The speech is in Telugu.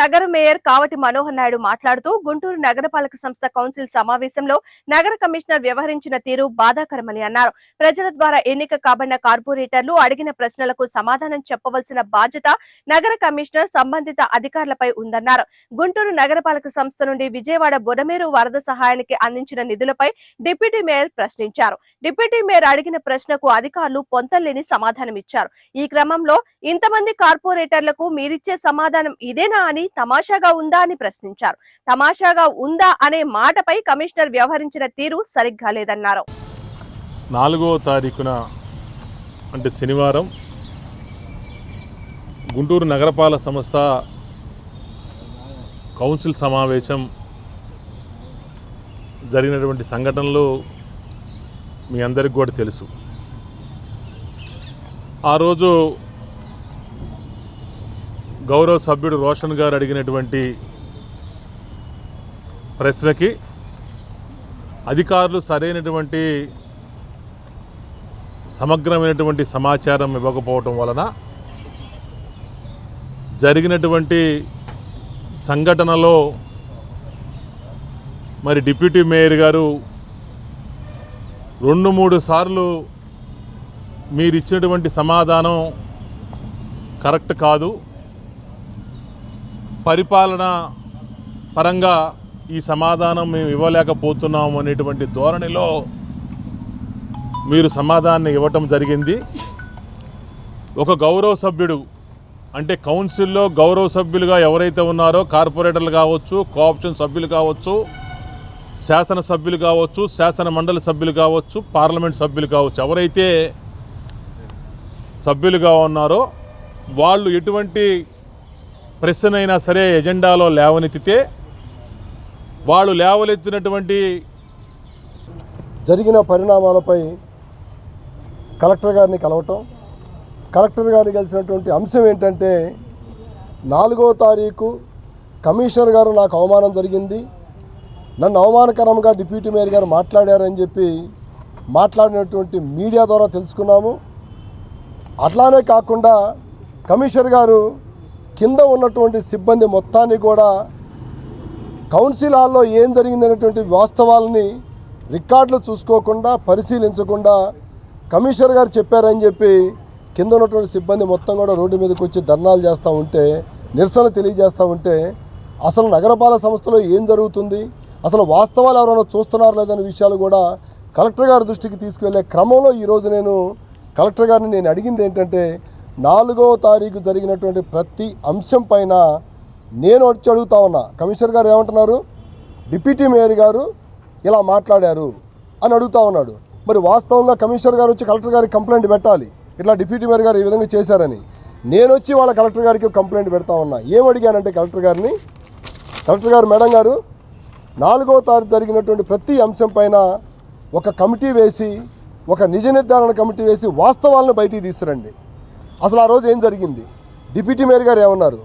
నగర మేయర్ కావటి మనోహర్ నాయుడు మాట్లాడుతూ గుంటూరు నగరపాలక సంస్థ కౌన్సిల్ సమావేశంలో నగర కమిషనర్ వ్యవహరించిన తీరు బాధాకరమని అన్నారు. ప్రజల ద్వారా ఎన్నిక కాబడిన కార్పొరేటర్లు అడిగిన ప్రశ్నలకు సమాధానం చెప్పవలసిన బాధ్యత నగర కమిషనర్ సంబంధిత అధికారులపై ఉందన్నారు. గుంటూరు నగరపాలక సంస్థ నుండి విజయవాడ బొడమేరు వరద సహాయానికి అందించిన నిధులపై డిప్యూటీ మేయర్ ప్రశ్నించారు. డిప్యూటీ మేయర్ అడిగిన ప్రశ్నకు అధికారులు పొంతలేని సమాధానమిచ్చారు. ఈ క్రమంలో ఇంతమంది కార్పొరేటర్లకు మీరిచ్చే సమాధానం ఇదేనా అని తమాషాగా ఉందా అని ప్రశ్నించారు. తమాషాగా ఉందా అనే మాటపై కమిషనర్ వ్యవహరించిన తీరు సరిగ్గా లేదన్నారు. నాలుగో తారీఖున అంటే శనివారం గుంటూరు నగరపాలక సంస్థ కౌన్సిల్ సమావేశం జరిగినటువంటి సంఘటనలు మీ అందరికి కూడా తెలుసు. ఆ రోజు గౌరవ సభ్యుడు రోషన్ గారు అడిగినటువంటి ప్రశ్నకి అధికారులు సరైనటువంటి సమగ్రమైనటువంటి సమాచారం ఇవ్వకపోవటం వలన జరిగినటువంటి సంఘటనలో మరి డిప్యూటీ మేయర్ గారు రెండు మూడు సార్లు మీరు ఇచ్చినటువంటి సమాధానం కరెక్ట్ కాదు. పరిపాలన పరంగా ఈ సమాధానం మేము ఇవ్వలేకపోతున్నాము అనేటువంటి ధోరణిలో మీరు సమాధానం ఇవ్వటం జరిగింది. ఒక గౌరవ సభ్యుడు అంటే కౌన్సిల్లో గౌరవ సభ్యులుగా ఎవరైతే ఉన్నారో కార్పొరేటర్లు కావచ్చు కోఆప్షన్ సభ్యులు కావచ్చు శాసన సభ్యులు కావచ్చు శాసన మండలి సభ్యులు కావచ్చు పార్లమెంట్ సభ్యులు కావచ్చు ఎవరైతే సభ్యులుగా ఉన్నారో వాళ్ళు ఎటువంటి ప్రశ్నైనా సరే ఎజెండాలో లేవనెత్తితే వాళ్ళు లేవలెత్తినటువంటి జరిగిన పరిణామాలపై కలెక్టర్ గారిని కలవటం కలెక్టర్ గారిని కలిసినటువంటి అంశం ఏంటంటే నాలుగో తారీఖు కమిషనర్ గారు నాకు అవమానం జరిగింది. నన్ను అవమానకరంగా డిప్యూటీ మేయర్ గారు మాట్లాడారని చెప్పి మాట్లాడినటువంటి మీడియా ద్వారా తెలుసుకున్నాము. అట్లానే కాకుండా కమిషనర్ గారు కింద ఉన్నటువంటి సిబ్బంది మొత్తాన్ని కూడా కౌన్సిల్ హాల్లో ఏం జరిగిందనేటువంటి వాస్తవాలని రికార్డులు చూసుకోకుండా పరిశీలించకుండా కమిషనర్ గారు చెప్పారని చెప్పి కింద ఉన్నటువంటి సిబ్బంది మొత్తం కూడా రోడ్డు మీదకి వచ్చి ధర్నాలు చేస్తూ ఉంటే నిరసన తెలియజేస్తూ ఉంటే అసలు నగరపాలక సంస్థలో ఏం జరుగుతుంది? అసలు వాస్తవాలు ఎవరైనా చూస్తున్నారు లేదనే విషయాలు కూడా కలెక్టర్ గారి దృష్టికి తీసుకువెళ్ళే క్రమంలో ఈరోజు నేను కలెక్టర్ గారిని నేను అడిగింది ఏంటంటే నాలుగో తారీఖు జరిగినటువంటి ప్రతి అంశం పైన నేను వచ్చి అడుగుతా ఉన్నా. కమిషనర్ గారు ఏమంటున్నారు? డిప్యూటీ మేయర్ గారు ఇలా మాట్లాడారు అని అడుగుతా ఉన్నాడు. మరి వాస్తవంగా కమిషనర్ గారు వచ్చి కలెక్టర్ గారికి కంప్లైంట్ పెట్టాలి. ఇట్లా డిప్యూటీ మేయర్ గారు ఈ విధంగా చేశారని. నేను వచ్చి వాళ్ళ కలెక్టర్ గారికి కంప్లైంట్ పెడతా ఉన్నా. ఏం అడిగానంటే కలెక్టర్ గారిని? కలెక్టర్ గారు మేడం గారు నాలుగో తారీఖు జరిగినటువంటి ప్రతి అంశం పైన ఒక కమిటీ వేసి ఒక నిజ నిర్ధారణ కమిటీ వేసి వాస్తవాలను బయటికి తీసుకురండి. అసలు ఆ రోజు ఏం జరిగింది? డిప్యూటీ మేయర్ గారు ఏమన్నారు?